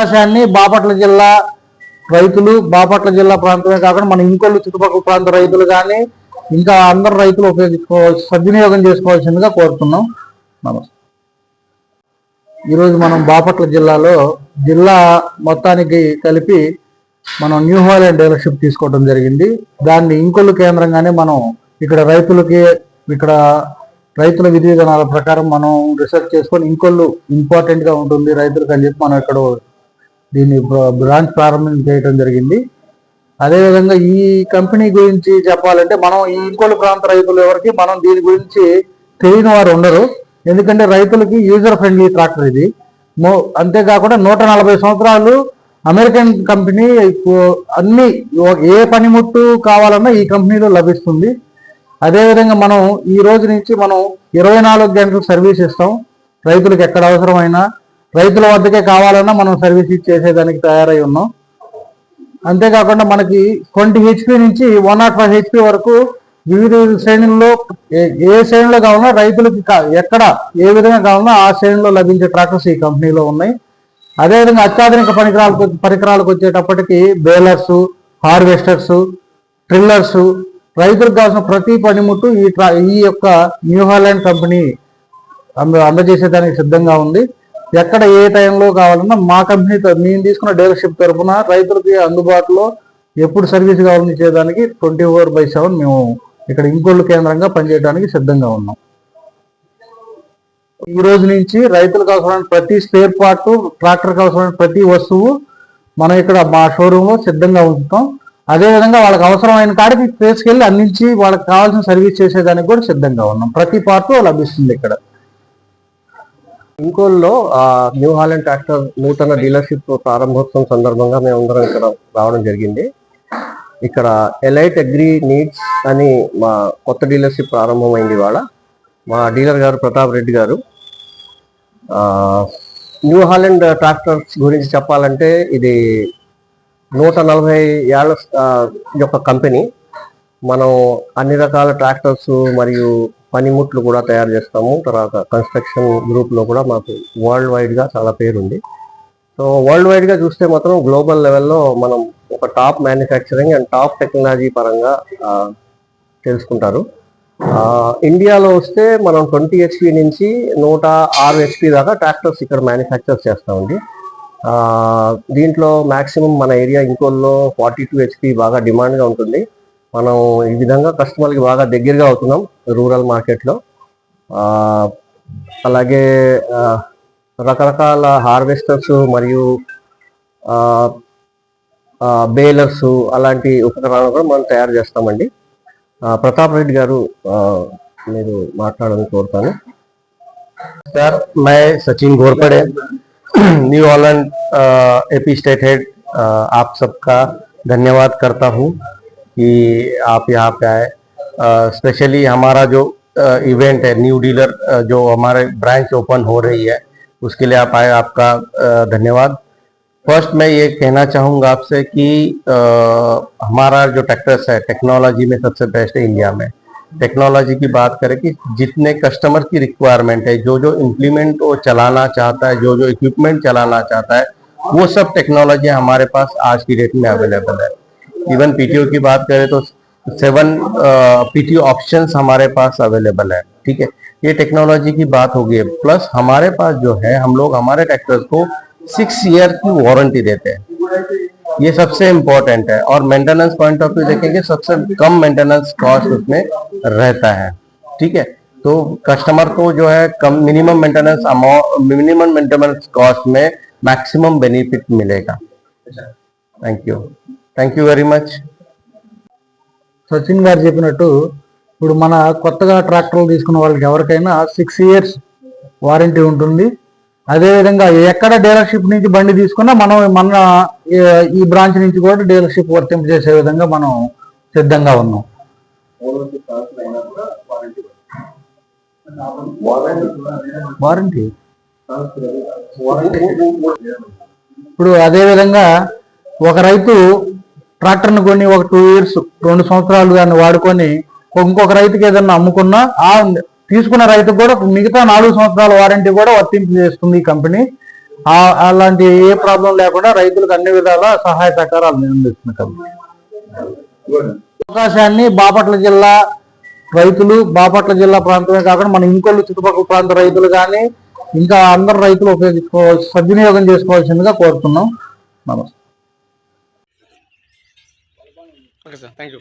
అవకాశాన్ని బాపట్ల జిల్లా రైతులు బాపట్ల జిల్లా ప్రాంతమే కాకుండా మన ఇంకొల్లు చుట్టుపక్కల ప్రాంత రైతులు కానీ ఇంకా అందరు రైతులు ఉపయోగించుకోవాల్సి సద్వినియోగం చేసుకోవాల్సిందిగా కోరుతున్నాం. నమస్తే. ఈరోజు మనం బాపట్ల జిల్లాలో జిల్లా మొత్తానికి కలిపి మనం న్యూ హాలెండ్ డీలర్షిప్ తీసుకోవడం జరిగింది. దాన్ని ఇంకొల్లు కేంద్రంగానే మనం ఇక్కడ రైతులకి ఇక్కడ రైతుల విధి విధానాల ప్రకారం మనం రీసెర్చ్ చేసుకొని ఇంకొల్లు ఇంపార్టెంట్గా ఉంటుంది రైతులకు అని చెప్పి మనం ఇక్కడ దీన్ని బ్రాంచ్ ప్రారంభం చేయడం జరిగింది. అదేవిధంగా ఈ కంపెనీ గురించి చెప్పాలంటే మనం ఈ ఇంకొల్లు ప్రాంత రైతులు ఎవరికి మనం దీని గురించి తెలియని వారు ఉండరు. ఎందుకంటే రైతులకి యూజర్ ఫ్రెండ్లీ ట్రాక్టర్ ఇది. అంతేకాకుండా నూట నలభై సంవత్సరాలు అమెరికన్ కంపెనీ అన్ని ఏ పనిముట్టు కావాలన్నా ఈ కంపెనీలో లభిస్తుంది. అదేవిధంగా మనం ఈ రోజు నుంచి మనం ఇరవై నాలుగు గంటలు సర్వీస్ ఇస్తాం. రైతులకు ఎక్కడ అవసరమైనా రైతుల వద్దకే కావాలన్నా మనం సర్వీస్ ఇచ్చేసేదానికి తయారై ఉన్నాం. అంతేకాకుండా మనకి ట్వంటీ హెచ్పి నుంచి వన్ నాట్ ఫైవ్ హెచ్పి వరకు వివిధ శ్రేణుల్లో ఏ- ఏ శ్రేణిలో కావాలన్నా రైతులకి కా- ఎక్కడ ఏ విధంగా కావాలన్నా ఆ శ్రేణిలో లభించే ట్రాక్టర్స్ ఈ కంపెనీలో ఉన్నాయి. అదేవిధంగా అత్యాధునిక పరికరాలకు పరికరాలకు వచ్చేటప్పటికి బేలర్స్ హార్వెస్టర్స్ ట్రిల్లర్స్ రైతులకు కావాల్సిన ప్రతి పనిముట్టు ఈ ట్రా- ఈ యొక్క న్యూ హాలాండ్ కంపెనీ అంద అందజేసేదానికి సిద్ధంగా ఉంది. ఎక్కడ ఏ టైంలో కావాలన్నా మా కంపెనీతో మేము తీసుకున్న డీలర్షిప్ తరఫున రైతులకి అందుబాటులో ఎప్పుడు సర్వీస్ కావాలని చేయడానికి ట్వంటీ ఫోర్ బై సెవెన్ మేము ఇక్కడ ఇంకోళ్ళు కేంద్రంగా పనిచేయడానికి సిద్ధంగా ఉన్నాం. ఈ రోజు నుంచి రైతులకు అవసరమైన ప్రతి స్పేర్ పార్ట్ ట్రాక్టర్కి అవసరమైన ప్రతి వస్తువు మనం ఇక్కడ మా షోరూమ్ సిద్ధంగా ఉంచుతాం. అదేవిధంగా వాళ్ళకి అవసరమైన కాడికి తీసుకెళ్ళి అందించి వాళ్ళకి కావాల్సిన సర్వీస్ చేసేదానికి కూడా సిద్ధంగా ఉన్నాం. ప్రతి పార్ట్ లభిస్తుంది ఇక్కడ. ఇంకోల్లో న్యూ హాలెండ్ ట్రాక్టర్ నూతన డీలర్షిప్ ప్రారంభోత్సవం సందర్భంగా మేమందరం ఇక్కడ రావడం జరిగింది. ఇక్కడ ఎలైట్ అగ్రి నీడ్స్ అని మా కొత్త డీలర్షిప్ ప్రారంభమైంది ఇవాళ. మా డీలర్ గారు ప్రతాప్ రెడ్డి గారు. న్యూ హాలెండ్ ట్రాక్టర్స్ గురించి చెప్పాలంటే ఇది నూట నలభై ఏళ్ళ యొక్క కంపెనీ. మనం అన్ని రకాల ట్రాక్టర్స్ మరియు పనిముట్లు కూడా తయారు చేస్తాము. తర్వాత కన్స్ట్రక్షన్ గ్రూప్లో కూడా మాకు వరల్డ్ వైడ్గా చాలా పేరుంది. సో వరల్డ్ వైడ్గా చూస్తే మాత్రం గ్లోబల్ లెవెల్లో మనం ఒక top manufacturing and top technology పరంగా తెలుసుకుంటారు. ఇండియాలో వస్తే మనం ట్వంటీ హెచ్పి నుంచి నూట ఆరు హెచ్పి దాకా ట్రాక్టర్స్ ఇక్కడ మ్యానుఫ్యాక్చర్ చేస్తామండి. దీంట్లో మ్యాక్సిమం మన ఏరియా ఇంకోల్లో ఫార్టీ టూ హెచ్పి బాగా డిమాండ్గా ఉంటుంది. మనం ఈ విధంగా కస్టమర్కి బాగా దగ్గరగా అవుతున్నాం రూరల్ మార్కెట్లో ఆ, అలాగే ఆ, రకరకాల హార్వెస్టర్స్ మరియు బేలర్స్ అలాంటి ఉపకరణాలు కూడా మనం తయారు చేస్తామండి ఆ, ప్రతాప్ రెడ్డి గారు ఆ, మీరు మాట్లాడాలని కోరుతాను सर मैं Sachin Ghorpade New Holland AP state head अ, आप सबका धन्यवाद करता हूँ कि आप यहाँ पे आए। स्पेशली हमारा जो इवेंट है न्यू डीलर जो हमारे ब्रांच ओपन हो रही है उसके लिए आप आए आपका धन्यवाद। फ़र्स्ट मैं ये कहना चाहूँगा आपसे कि अ, हमारा जो ट्रैक्टर्स है टेक्नोलॉजी में सबसे बेस्ट है इंडिया में। टेक्नोलॉजी की बात करें कि जितने कस्टमर की रिक्वायरमेंट है जो जो इम्प्लीमेंट वो चलाना चाहता है जो जो इक्विपमेंट चलाना चाहता है वो सब टेक्नोलॉजी हमारे पास आज की डेट में अवेलेबल है। इवन पीटीओ की बात करें तो सेवन पीटीओ ऑप्शंस हमारे पास अवेलेबल है, ठीक है? ये टेक्नोलॉजी की बात होगी। प्लस हमारे पास जो है, हम लोग हमारे ट्रैक्टर्स को सिक्स ईयर की वारंटी देते हैं। ये सबसे इम्पोर्टेंट है और मेंटेनेंस पॉइंट ऑफ़ व्यू देखेंगे, सबसे कम मेंटेनेंस कॉस्ट उसमें रहता है, ठीक है? तो कस्टमर को जो है कम minimum maintenance amount minimum maintenance cost में मैक्सिमम बेनिफिट मिलेगा। Thank you thank you very much Sachin garu చెప్పినట్టు ఇప్పుడు మన కొత్తగా ట్రాక్టర్లు తీసుకున్న వాళ్ళకి ఎవరికైనా సిక్స్ ఇయర్స్ వారంటీ ఉంటుంది. అదేవిధంగా ఎక్కడ డీలర్షిప్ నుంచి బండి తీసుకున్నా మనం మన ఈ బ్రాంచ్ నుంచి కూడా డీలర్షిప్ వర్తింపు చేసే విధంగా మనం సిద్ధంగా ఉన్నాం. వారంటీ ఇప్పుడు అదేవిధంగా ఒక రైతు ట్రాక్టర్ని కొని ఒక టూ ఇయర్స్ రెండు సంవత్సరాలు దాన్ని వాడుకొని ఇంకొక రైతుకి ఏదన్నా అమ్ముకున్నా ఆ తీసుకున్న రైతుకు కూడా మిగతా నాలుగు సంవత్సరాల వారంటీ కూడా వర్తింపు చేస్తుంది ఈ కంపెనీ. అలాంటి ఏ ప్రాబ్లం లేకుండా రైతులకు అన్ని విధాల సహాయ సహకారాలు అందిస్తుంది కంపెనీ. అవకాశాన్ని బాపట్ల జిల్లా రైతులు బాపట్ల జిల్లా ప్రాంతమే కాకుండా మన ఇంకొల్లు చుట్టుపక్కల ప్రాంత రైతులు కానీ ఇంకా అందరు రైతులు ఉపయోగించుకోవాల్సి సద్వినియోగం చేసుకోవాల్సిందిగా కోరుతున్నాం. నమస్తే. Okay sir thank you